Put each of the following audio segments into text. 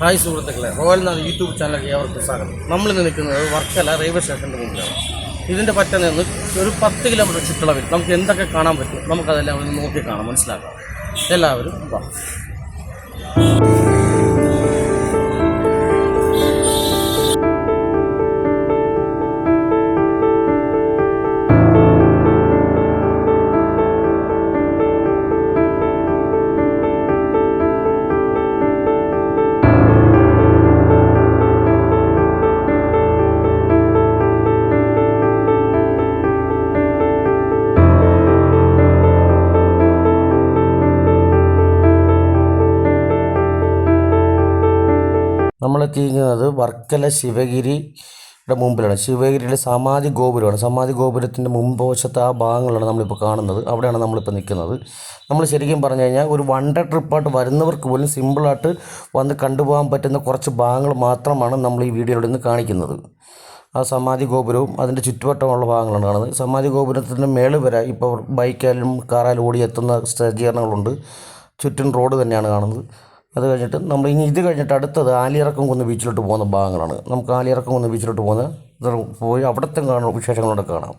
Hi സുഹൃത്തുക്കളെ royal YouTube ചാനലിലേക്ക് ഏവർക്കും സ്വാഗതം. നമ്മൾ ഇന്ന് നിൽക്കുന്നത് വർക്കല റെയിൽവേ സ്റ്റേഷന്റെ മുമ്പിലാണ്. ഇതിന്റെ പറ്റ നിന്ന് ഒരു പത്ത് കിലോമീറ്റർ ചുറ്റളവിൽ നമുക്ക് എന്തൊക്കെ കാണാൻ പറ്റും? നമുക്കതെല്ലാം ഒന്ന് നോക്കി കാണാം മനസ്സിലാക്കാം. എല്ലാവരും വാ. എത്തിയിരിക്കുന്നത് വർക്കല ശിവഗിരിയുടെ മുമ്പിലാണ്. ശിവഗിരിയിലെ സമാധി ഗോപുരമാണ്. സമാധി ഗോപുരത്തിന്റെ മുൻവശത്തെ ആ ഭാഗങ്ങളാണ് നമ്മളിപ്പോൾ കാണുന്നത്. അവിടെയാണ് നമ്മളിപ്പോൾ നിൽക്കുന്നത്. നമ്മൾ ശരിക്കും പറഞ്ഞു കഴിഞ്ഞാൽ ഒരു വൺ ഡേ ട്രിപ്പായിട്ട് വരുന്നവർക്ക് പോലും സിമ്പിളായിട്ട് വന്ന് കണ്ടുപോകാൻ പറ്റുന്ന കുറച്ച് ഭാഗങ്ങൾ മാത്രമാണ് നമ്മൾ ഈ വീഡിയോയിൽ നിന്ന് കാണിക്കുന്നത്. ആ സമാധി ഗോപുരവും അതിന്റെ ചുറ്റുവട്ടമുള്ള ഭാഗങ്ങളാണ് കാണുന്നത്. സമാധി ഗോപുരത്തിന്റെ മേളിൽ വരെ ഇപ്പോൾ ബൈക്കായാലും കാറാലും ഓടി എത്തുന്ന സജ്ജീകരണങ്ങളുണ്ട് ചുറ്റും റോഡ് തന്നെയാണ് കാണുന്നത്. അത് കഴിഞ്ഞിട്ട് നമ്മൾ ഇനി ഇത് കഴിഞ്ഞിട്ട് അടുത്തത് ആലിയിറക്കം കുന്ന് ബീച്ചിലോട്ട് പോകുന്ന ഭാഗങ്ങളാണ്. നമുക്ക് ആലിയിറക്കം കുന്ന് ബീച്ചിലോട്ട് പോകുന്ന പോയി അവിടുത്തെ കാണാം വിശേഷങ്ങളോടെ കാണാം.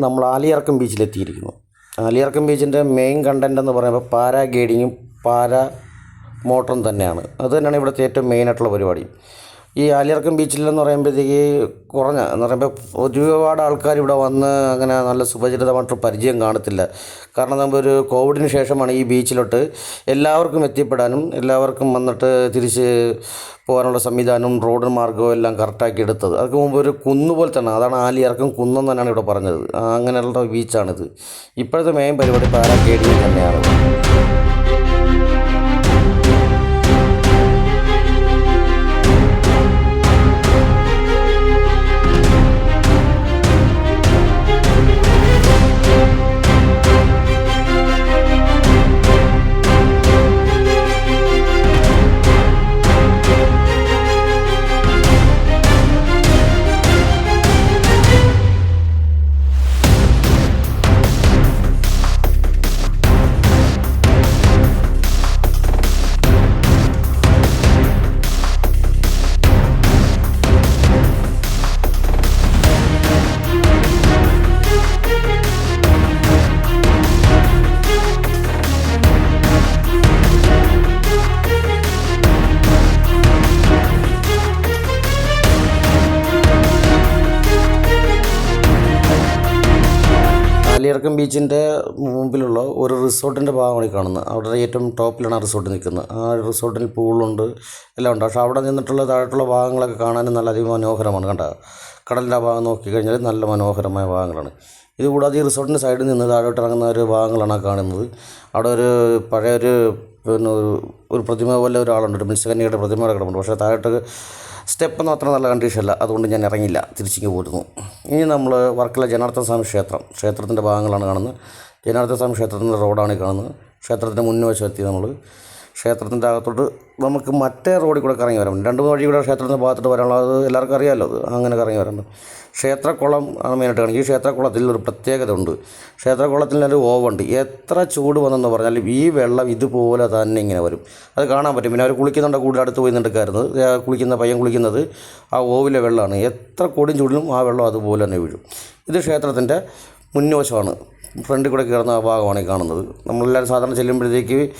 നമ്മൾ ആലിയർക്കം ബീച്ചിലെത്തിയിരിക്കുന്നു. ആലിയർക്കം ബീച്ചിന്റെ മെയിൻ കണ്ടന്റ് എന്ന് പറയുമ്പോൾ പാരാ ഗൈഡിങ്ങും പാരാ മോട്ടറും തന്നെയാണ്. അത് തന്നെയാണ് ഇവിടുത്തെ ഏറ്റവും മെയിനായിട്ടുള്ള പരിപാടി. ഈ ആലിയർക്കും ബീച്ചിലെന്ന് പറയുമ്പോഴത്തേക്ക് കുറഞ്ഞ എന്ന് പറയുമ്പോൾ ഒരുപാട് ആൾക്കാർ ഇവിടെ വന്ന് അങ്ങനെ നല്ല സുപരിചിതമായിട്ടുള്ള പരിചയം കാണത്തില്ല. കാരണം നമ്മളൊരു കോവിഡിന് ശേഷമാണ് ഈ ബീച്ചിലോട്ട് എല്ലാവർക്കും എത്തിപ്പെടാനും എല്ലാവർക്കും വന്നിട്ട് തിരിച്ച് പോകാനുള്ള സംവിധാനവും റോഡ് മാർഗവും എല്ലാം കറക്റ്റാക്കി എടുത്തത്. അതൊക്കെ മുമ്പ് ഒരു കുന്ന് പോലെ തന്നെ അതാണ് ആലിയർക്കും കുന്നെന്ന് തന്നെയാണ് ഇവിടെ പറഞ്ഞത്. അങ്ങനെയുള്ള ബീച്ചാണിത്. ഇപ്പോഴത്തെ മെയിൻ പരിപാടി പാരാഗ്ലൈഡിങ് തന്നെയാണ്. ആലിയിറക്കം ബീച്ചിന്റെ മുമ്പിലുള്ള ഒരു റിസോർട്ടിന്റെ ഭാഗമാണ് ഈ കാണുന്നത്. അവിടെ ഏറ്റവും ടോപ്പിലാണ് ആ റിസോർട്ട് നിൽക്കുന്നത്. ആ റിസോർട്ടിൽ പൂളുണ്ട് എല്ലാം ഉണ്ട്. പക്ഷേ അവിടെ നിന്നിട്ടുള്ള താഴോട്ടുള്ള ഭാഗങ്ങളൊക്കെ കാണാനും നല്ല അതിമനോഹരമാണ് കണ്ടോ. കടലിന്റെ ആ ഭാഗം നോക്കിക്കഴിഞ്ഞാൽ നല്ല മനോഹരമായ ഭാഗങ്ങളാണ്. ഇതുകൂടാതെ ഈ റിസോർട്ടിന്റെ സൈഡിൽ നിന്ന് താഴോട്ട് ഇറങ്ങുന്ന ഒരു ഭാഗങ്ങളാണ് കാണുന്നത്. അവിടെ ഒരു പഴയ ഒരു പിന്നെ ഒരു ഒരു പ്രതിമ പോലെ ഒരാളുണ്ട്. ഒരു മത്സ്യകന്യയുടെ പ്രതിമ അവിടെ കിടപ്പുണ്ട്. പക്ഷേ താഴോട്ട് സ്റ്റെപ്പൊന്നും അത്ര നല്ല കണ്ടീഷനല്ല അതുകൊണ്ട് ഞാൻ ഇറങ്ങില്ല തിരിച്ചിങ്ങ് പോരുന്നു. ഇനി നമ്മൾ വർക്കല ജനാർദ്ദന സ്വാമി ക്ഷേത്രം. ക്ഷേത്രത്തിന്റെ ഭാഗങ്ങളാണ് കാണുന്നത്. ജനാർദ്ദന സ്വാമി ക്ഷേത്രത്തിന്റെ റോഡാണ് കാണുന്നത്. ക്ഷേത്രത്തിന്റെ മുന്നോശം എത്തി നമ്മൾ ക്ഷേത്രത്തിന്റെ അകത്തോട്ട് നമുക്ക് മറ്റേ റോഡിൽ കൂടെ കറങ്ങി വരാം രണ്ട് വഴി കൂടെ ക്ഷേത്രത്തിന്റെ ഭാഗത്തോട്ട് വരാനുള്ളത് എല്ലാവർക്കും അറിയാമല്ലോ അത് അങ്ങനെ കറങ്ങി വരാം ക്ഷേത്രക്കുളം ആണ് മെയിനായിട്ട് കാണിക്കുക. ഈ ക്ഷേത്രക്കുളത്തിൽ ഒരു പ്രത്യേകത ഉണ്ട്. ക്ഷേത്രക്കുളത്തിൽ ഒരു ഓവുണ്ട്. എത്ര ചൂട് വന്നെന്ന് പറഞ്ഞാൽ ഈ വെള്ളം ഇതുപോലെ തന്നെ ഇങ്ങനെ വരും. അത് കാണാൻ പറ്റും. പിന്നെ അവർ കുളിക്കുന്നുണ്ട് കൂടുതൽ അടുത്ത് പോയി നിന്നിട്ടായിരുന്നത് കുളിക്കുന്ന പയ്യൻ കുളിക്കുന്നത് ആ ഓവിലെ വെള്ളമാണ്. എത്ര കൊടും ചൂടിലും ആ വെള്ളം അതുപോലെ തന്നെ വീഴും. ഇത് ക്ഷേത്രത്തിന്റെ മുൻവശമാണ്. ഫ്രണ്ടിൽ കൂടെ കയറുന്ന ആ ഭാഗമാണ് ഈ കാണുന്നത്. നമ്മളെല്ലാവരും സാധാരണ ചെല്ലുമ്പോഴത്തേക്ക്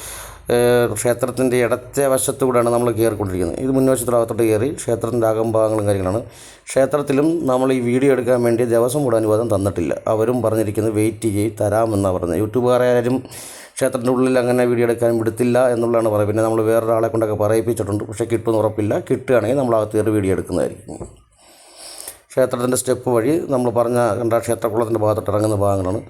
ക്ഷേത്രത്തിന്റെ ഇടത്തെ വശത്തുകൂടെയാണ് നമ്മൾ കയറിക്കൊണ്ടിരിക്കുന്നത്. ഇത് മുൻവശത്തുള്ള അകത്തോട്ട് കയറി ക്ഷേത്രത്തിന്റെ അകംഭാഗങ്ങളും കാര്യങ്ങളാണ്. ക്ഷേത്രത്തിലും നമ്മൾ ഈ വീഡിയോ എടുക്കാൻ വേണ്ടി ദിവസം കൂടെ അനുവാദം തന്നിട്ടില്ല. അവരും പറഞ്ഞിരിക്കുന്നത് വെയിറ്റ് ചെയ്ത് തരാമെന്നാണ് പറഞ്ഞത്. യൂട്യൂബുകാരായാലും ക്ഷേത്രത്തിന്റെ ഉള്ളിൽ അങ്ങനെ വീഡിയോ എടുക്കാൻ വിടത്തില്ല എന്നുള്ളതാണ് പറയുന്നത് പിന്നെ നമ്മൾ വേറൊരാളെ കൊണ്ടൊക്കെ പറയിപ്പിച്ചിട്ടുണ്ട്. പക്ഷേ കിട്ടുമെന്ന് ഉറപ്പില്ല. കിട്ടുകയാണെങ്കിൽ നമ്മൾ അകത്ത് കയറി വീഡിയോ എടുക്കുന്നതായിരിക്കും. ക്ഷേത്രത്തിന്റെ സ്റ്റെപ്പ് വഴി നമ്മൾ പറഞ്ഞ കണ്ട ക്ഷേത്രക്കുളത്തിന്റെ ഭാഗത്തോട്ട് ഇറങ്ങുന്ന ഭാഗങ്ങളാണ്.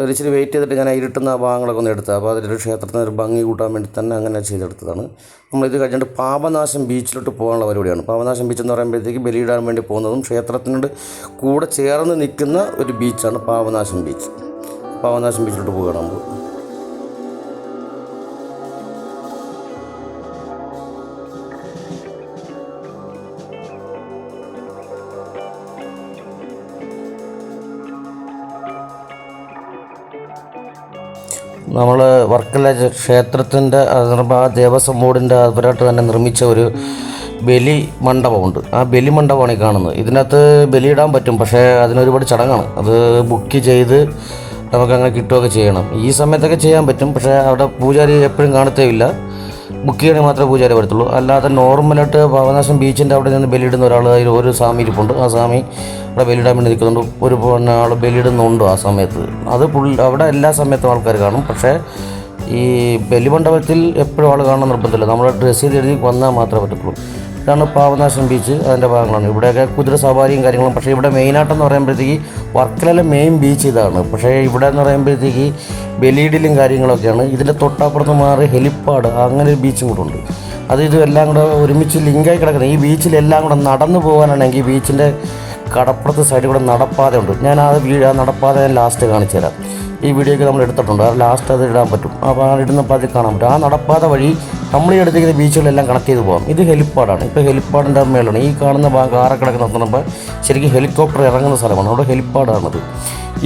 ഒരു ഇച്ചിരി വെയിറ്റ് ചെയ്തിട്ട് ഞാൻ ഇരുട്ടുന്ന ഭാഗങ്ങളൊക്കെ ഒന്ന് എടുത്തത്. അപ്പോൾ അതിലൊരു ക്ഷേത്രത്തിന് ഒരു ഭംഗി കൂട്ടാൻ വേണ്ടി തന്നെ അങ്ങനെ ചെയ്തെടുത്തതാണ്. നമ്മളിത് കഴിഞ്ഞിട്ട് പാപനാശം ബീച്ചിലോട്ട് പോകാനുള്ള പരിപാടിയാണ്. പാപനാശം ബീച്ച് എന്ന് പറയുമ്പോഴത്തേക്ക് ബലിയിടാൻ വേണ്ടി പോകുന്നതും ക്ഷേത്രത്തിനോട് കൂടെ ചേർന്ന് നിൽക്കുന്ന ഒരു ബീച്ചാണ് പാപനാശം ബീച്ച് പാപനാശം ബീച്ചിലോട്ട് പോവുകയാണ് നമ്മൾ. നമ്മൾ വർക്കല ക്ഷേത്രത്തിന്റെ ദേവസ്വം ബോർഡിന്റെ അതിരായിട്ട് തന്നെ നിർമ്മിച്ച ഒരു ബലി മണ്ഡപമുണ്ട്. ആ ബലി മണ്ഡപമാണ് ഈ കാണുന്നത്. ഇതിനകത്ത് ബലിയിടാൻ പറ്റും പക്ഷേ അതിനൊരുപാട് ചടങ്ങാണ്. അത് ബുക്ക് ചെയ്ത് നമുക്കങ്ങനെ കിട്ടുകയൊക്കെ ചെയ്യണം. ഈ സമയത്തൊക്കെ ചെയ്യാൻ പറ്റും പക്ഷേ അവിടെ പൂജാരി എപ്പോഴും കാണത്തേയില്ല ബുക്ക് ചെയ്യണമെങ്കിൽ മാത്രമേ പൂജാരി വരത്തുള്ളൂ. അല്ലാതെ നോർമലായിട്ട് പാവനാശം ബീച്ചിന്റെ അവിടെ നിന്ന് ബലിയിടുന്ന ഒരാൾ അതിൽ ഒരു സ്വാമി ഇരിപ്പുണ്ട്. ആ സ്വാമി അവിടെ ബലിയിടാൻ വേണ്ടി നിൽക്കുന്നുണ്ട്. ഒരു ആൾ ബലിയിടുന്നുണ്ട് ആ സമയത്ത്. അത് പുള്ളി അവിടെ എല്ലാ സമയത്തും ആൾക്കാർ കാണും. പക്ഷേ ഈ ബലിമണ്ഡപത്തിൽ എപ്പോഴും ആൾ കാണാൻ നിർബന്ധമില്ല. നമ്മൾ ഡ്രസ്സ് ചെയ്ത് എഴുതി വന്നാൽ മാത്രമേ പറ്റത്തുള്ളൂ. ഇതാണ് പാവനാശം ബീച്ച് അതിന്റെ ഭാഗങ്ങളാണ്. ഇവിടെയൊക്കെ കുതിര സവാരിയും കാര്യങ്ങളും. പക്ഷേ ഇവിടെ മെയിനായിട്ടെന്ന് പറയുമ്പോഴത്തേക്ക് വർക്കലയിലെ മെയിൻ ബീച്ച് ഇതാണ്. പക്ഷേ ഇവിടെ എന്ന് പറയുമ്പോഴത്തേക്ക് ബലീഡിലും കാര്യങ്ങളൊക്കെയാണ്. ഇതിന്റെ തൊട്ടപ്പുറത്ത് മാറി ഹെലിപ്പാഡ് അങ്ങനെ ഒരു ബീച്ചും കൂടെ ഉണ്ട്. അത് ഇതും എല്ലാം കൂടെ ഒരുമിച്ച് ലിങ്കായി കിടക്കുന്നത് ഈ ബീച്ചിലെല്ലാം കൂടെ നടന്നു പോകാനാണെങ്കിൽ ബീച്ചിന്റെ കടപ്പുറത്ത് സൈഡിൽ കൂടെ നടപ്പാത ഉണ്ട് ഞാൻ ആ വീട് ആ നടപ്പാത ഞാൻ ലാസ്റ്റ് കാണിച്ചു തരാം. ഈ വീഡിയോക്ക് നമ്മൾ എടുത്തിട്ടുണ്ട്. അത് ലാസ്റ്റ് അത് ഇടാൻ പറ്റും. അപ്പോൾ ആ ഇടുന്നപ്പോൾ അത് കാണാൻ പറ്റും. ആ നടപ്പാത വഴി നമ്മൾ ഈ അടുത്തേക്ക് ബീച്ചുകളെല്ലാം കണക്ട് ചെയ്ത് പോകാം ഇത് ഹെലിപ്പാഡാണ് ഇപ്പോൾ ഹെലിപ്പാഡിന്റെ മേലാണ് ഈ കാണുന്ന ഭാഗം കിടക്കുന്ന നിർത്തുമ്പോൾ ശരിക്കും ഹെലികോപ്റ്റർ ഇറങ്ങുന്ന സ്ഥലമാണ്. അവിടെ ഹെലിപ്പാഡാണത്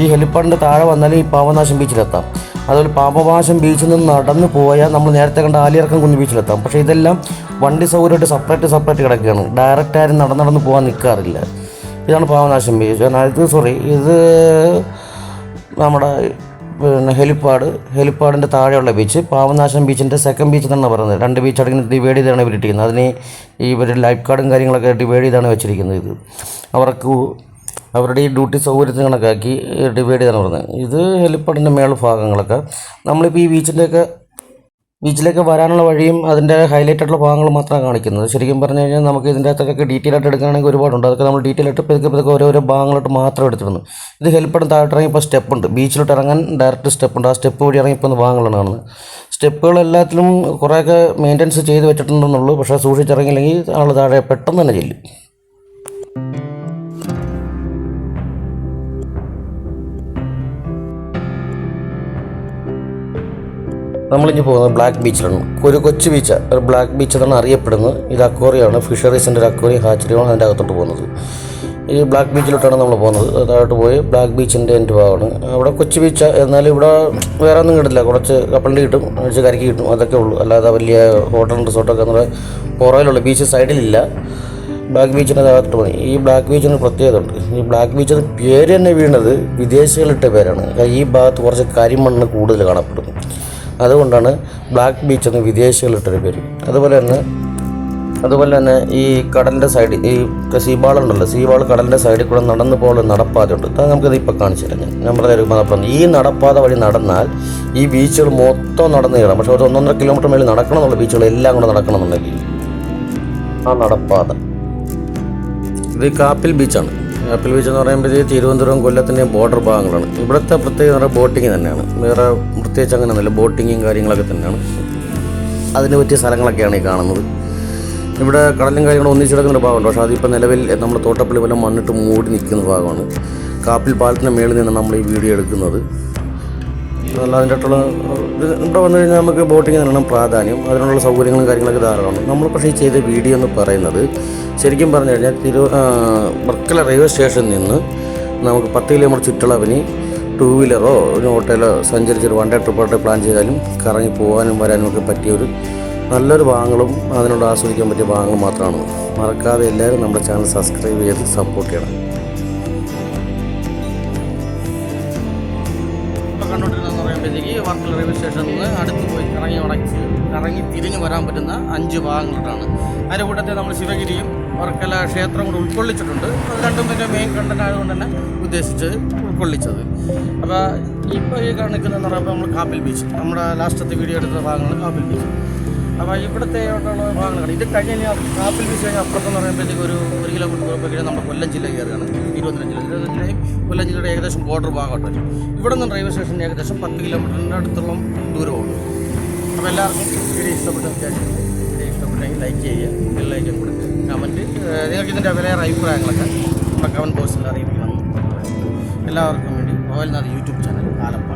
ഈ ഹെലിപ്പാഡിന്റെ താഴെ വന്നാൽ ഈ പാവനാശം ബീച്ചിലെത്താം. അതുപോലെ പാപവാശം ബീച്ചിൽ നിന്ന് നടന്നു പോയാൽ നമ്മൾ നേരത്തെ കണ്ട ആലിയിറക്കം കുന്ന് ബീച്ചിലെത്താം. പക്ഷേ ഇതെല്ലാം വണ്ടി സൗകര്യമായിട്ട് സെപ്പറേറ്റ് സെപ്പറേറ്റ് കിടക്കുകയാണ്. ഡയറക്റ്റ് ആരും നടന്ന് നടന്ന് പോകാൻ നിൽക്കാറില്ല. ഇതാണ് പാവനാശം ബീച്ച് ഇത് സോറി ഇത് നമ്മുടെ പിന്നെ ഹെലിപ്പാഡ് ഹെലിപ്പാഡിന്റെ താഴെയുള്ള ബീച്ച് പാവനാശം ബീച്ചിന്റെ സെക്കൻഡ് ബീച്ച് എന്നാണ് പറയുന്നത്. രണ്ട് ബീച്ച് അടങ്ങി ഡിവൈഡ് ചെയ്താണ് ഇവരിട്ടിരിക്കുന്നത് അതിന് ഈ ഇവർ ലൈഫ് കാർഡും കാര്യങ്ങളൊക്കെ ഡിവൈഡ് ചെയ്താണ് വെച്ചിരിക്കുന്നത് ഇത്. അവർക്ക് അവരുടെ ഈ ഡ്യൂട്ടി സൗകര്യത്തിന് കണക്കാക്കി ഡിവൈഡ് ചെയ്താണ് പറയുന്നത്. ഇത് ഹെലിപ്പാഡിന്റെ മേൾ ഭാഗങ്ങളൊക്കെ. നമ്മളിപ്പോൾ ഈ ബീച്ചിന്റെയൊക്കെ ബീച്ചിലേക്ക് വരാനുള്ള വഴിയും അതിന്റെ ഹൈലൈറ്റ് ആയിട്ടുള്ള ഭാഗങ്ങൾ മാത്രമാണ് കാണിക്കുന്നത്. ശരിക്കും പറഞ്ഞു കഴിഞ്ഞാൽ നമുക്ക് ഇതിന്റെ അകത്തൊക്കെ ഡീറ്റെയിൽ ആയിട്ട് എടുക്കുകയാണെങ്കിൽ ഒരുപാടുണ്ട്. അതൊക്കെ നമ്മൾ ഡീറ്റെയിൽ ആയിട്ട് പതുക്കെ പതുക്കെ ഓരോരോ ഭാഗങ്ങളായിട്ട് മാത്രം എടുത്തിരുന്നു ഇത് ഹെൽപ്പടും താഴോട്ട് ഇറങ്ങിയപ്പോൾ സ്റ്റെപ്പ് ഉണ്ട്. ബീച്ചിലോട്ട് ഇറങ്ങാൻ ഡയറക്റ്റ് സ്റ്റെപ്പ് ഉണ്ട്. ആ സ്റ്റെപ്പ് വഴി ഇറങ്ങിപ്പോൾ ഭാഗങ്ങളാണ് കാണുന്നത്. സ്റ്റെപ്പുകൾ എല്ലാത്തിലും കുറേയൊക്കെ മെയിന്റനൻസ് ചെയ്ത് വെച്ചിട്ടുണ്ടെന്നുള്ളൂ. പക്ഷേ സൂക്ഷിച്ചിറങ്ങിയില്ലെങ്കിൽ ആൾ താഴെ പെട്ടെന്ന് തന്നെ ചെല്ലും. നമ്മളിഞ്ഞ് പോകുന്നത് ബ്ലാക്ക് ബീച്ചിലാണ് ഒരു കൊച്ചു ബീച്ച് ഒരു ബ്ലാക്ക് ബീച്ച് എന്നാണ് അറിയപ്പെടുന്നത്. ഇത് അക്വോറിയാണ്. ഫിഷറീസിന്റെ ഒരു അക്വേറിയം ഹാച്ചറിയാണ് അതിന്റെ അകത്തോട്ട് പോകുന്നത്. ഈ ബ്ലാക്ക് ബീച്ചിലോട്ടാണ് നമ്മൾ പോകുന്നത്. താഴോട്ട് പോയി ബ്ലാക്ക് ബീച്ചിന്റെ എന്റെ ഭാഗമാണ്. അവിടെ കൊച്ചു ബീച്ച് എന്നാലും ഇവിടെ വേറെ ഒന്നും കിട്ടില്ല കുറച്ച് കപ്പലിന്റെ കിട്ടും കുറച്ച് കരയ്ക്ക് കിട്ടും അതൊക്കെ ഉള്ളൂ. അല്ലാതെ വലിയ ഹോട്ടൽ റിസോർട്ടൊക്കെ നമ്മുടെ പുറകിലുള്ള. ബീച്ച് സൈഡിലില്ല ബ്ലാക്ക് ബീച്ചിന്റെ അകത്തോട്ട് പോയി. ഈ ബ്ലാക്ക് ബീച്ചിന് പ്രത്യേകത ഉണ്ട്. ഈ ബ്ലാക്ക് ബീച്ചിന് പേര് തന്നെ വീണത് വിദേശികളിട്ട പേരാണ്. ഈ ഭാഗത്ത് കുറച്ച് കരിമണ്ണ് കൂടുതൽ കാണപ്പെടുന്നു. അതുകൊണ്ടാണ് ബ്ലാക്ക് ബീച്ച് എന്ന് വിദേശികളിട്ടൊരു പേര്. അതുപോലെ തന്നെ അതുപോലെ തന്നെ ഈ കടലിന്റെ സൈഡിൽ ഈ സീബാളുണ്ടല്ലോ സീബാൾ കടലിന്റെ സൈഡിൽ കൂടെ നടന്നു പോകുന്ന നടപ്പാതയുണ്ട്. അത് നമുക്കത് ഇപ്പോൾ കാണിച്ചു തരാം ഞാൻ. പറഞ്ഞ നടപ്പാത ഈ നടപ്പാത വഴി നടന്നാൽ ഈ ബീച്ചുകൾ മൊത്തം നടന്നു കയറാം. പക്ഷേ ഒരു ഒന്നൊന്നര കിലോമീറ്റർ മേളിൽ നടക്കണം എന്നുള്ള ബീച്ചുകൾ എല്ലാം കൂടെ നടക്കണം എന്നുണ്ടെങ്കിൽ ആ നടപ്പാത. ഇത് കാപ്പിൽ ബീച്ചാണ് കാപ്പിൽ ബീച്ച് എന്ന് പറയുമ്പോഴത്തേക്ക് തിരുവനന്തപുരം കൊല്ലത്തിന്റെ ബോർഡർ ഭാഗങ്ങളാണ്. ഇവിടുത്തെ പ്രത്യേകത ബോട്ടിങ് തന്നെയാണ്. വേറെ പ്രത്യേകിച്ച് അങ്ങനെയൊന്നുമില്ല ബോട്ടിങ്ങും കാര്യങ്ങളൊക്കെ തന്നെയാണ്. അതിന് പറ്റിയ സ്ഥലങ്ങളൊക്കെയാണ് ഈ കാണുന്നത്. ഇവിടെ കടലും കാര്യങ്ങളും ഒന്നിച്ചിടക്കുന്ന ഭാഗമുണ്ട്. പക്ഷേ അതിപ്പോൾ നിലവിൽ നമ്മൾ തോട്ടപ്പള്ളി പോലെ മണ്ണിട്ട് മൂടി നിൽക്കുന്ന ഭാഗമാണ്. കാപ്പിൽ പാലത്തിന്റെ മേളിൽ നിന്ന് നമ്മൾ ഈ വീഡിയോ എടുക്കുന്നത്. അല്ല അതിന്റെ അടുത്തുള്ള ഇവിടെ വന്നു കഴിഞ്ഞാൽ നമുക്ക് ബോട്ടിങ് തന്നെയാണ് പ്രാധാന്യം. അതിനുള്ള സൗകര്യങ്ങളും കാര്യങ്ങളൊക്കെ ധാരാളമാണ്. നമ്മൾ പക്ഷേ ഈ ചെയ്ത വീഡിയോ എന്ന് പറയുന്നത് ശരിക്കും പറഞ്ഞു കഴിഞ്ഞാൽ തിരു വർക്കല റെയിൽവേ സ്റ്റേഷനിൽ നിന്ന് നമുക്ക് പത്ത് കിലോമീറ്റർ ചുറ്റളവിന് ടൂ വീലറോ ഒരു ഓട്ടോയിലോ സഞ്ചരിച്ചൊരു വൺ ഡേ ട്രിപ്പായിട്ട് പ്ലാൻ ചെയ്താലും കറങ്ങി പോകാനും വരാനും ഒക്കെ പറ്റിയൊരു നല്ലൊരു ഭാഗങ്ങളും അതിനോട് ആസ്വദിക്കാൻ പറ്റിയ ഭാഗങ്ങളും മാത്രമാണ്. മറക്കാതെ എല്ലാവരും നമ്മുടെ ചാനൽ സബ്സ്ക്രൈബ് ചെയ്ത് സപ്പോർട്ട് ചെയ്യണം. റെയിൽവേ സ്റ്റേഷനിൽ നിന്ന് അടുത്ത് പോയി ഇറങ്ങി ഉടച്ച് ഇറങ്ങി തിരിഞ്ഞു വരാൻ പറ്റുന്ന അഞ്ച് ഭാഗങ്ങളിലാണ് അതിന്റെ കൂട്ടത്തിൽ നമ്മൾ ശിവഗിരിയും വർക്കല ക്ഷേത്രം കൂടെ ഉൾക്കൊള്ളിച്ചിട്ടുണ്ട്. അത് രണ്ടും പിന്നെ മെയിൻ കണ്ടന്റ് ആയതുകൊണ്ട് തന്നെ ഉദ്ദേശിച്ച് ഉൾക്കൊള്ളിച്ചത്. അപ്പോൾ ഇപ്പോൾ ഈ കാണിക്കുന്നതെന്ന് പറയുമ്പോൾ നമ്മൾ കാപ്പിൽ ബീച്ച്. നമ്മുടെ ലാസ്റ്റത്തെ വീഡിയോ എടുത്ത ഭാഗങ്ങൾ കാപ്പിൽ ബീച്ച്. അപ്പോൾ ഇവിടുത്തെ ഭാഗങ്ങൾ ഇത് കഴിഞ്ഞ് കാപ്പിൽ ബീച്ച് കഴിഞ്ഞാൽ അപ്പുറത്തെന്ന് പറയുമ്പോഴത്തേക്ക് ഒരു ഒരു കിലോമീറ്റർ കഴിഞ്ഞാൽ നമ്മുടെ കൊല്ലം ജില്ല കയറുകയാണ്. തിരുവനന്തപുരം ജില്ല. തിരുവനന്തപുരം കൊല്ലം ജില്ലയുടെ ഏകദേശം ബോർഡർ ഭാഗമായിട്ട് ഇവിടെ നിന്ന് റെയിൽവേ സ്റ്റേഷന്റെ ഏകദേശം പത്ത് കിലോമീറ്ററിന്റെ അടുത്തോളം ദൂരമാണ്. അപ്പോൾ എല്ലാവർക്കും വീഡിയോ ഇഷ്ടപ്പെട്ട വിചാരിക്കുന്നു. വീഡിയോ ഇഷ്ടപ്പെട്ടെങ്കിൽ ലൈക്ക് ചെയ്യുക. ലൈക്കും കൊടുക്കുക കമന്റ്. നിങ്ങൾക്ക് ഇതിന്റെ വിലയേറെ അഭിപ്രായങ്ങളൊക്കെ കമന്റ് ബോക്സിൽ അറിയിക്കണം എല്ലാവർക്കും വേണ്ടി royal Nath YouTube channel Alappad.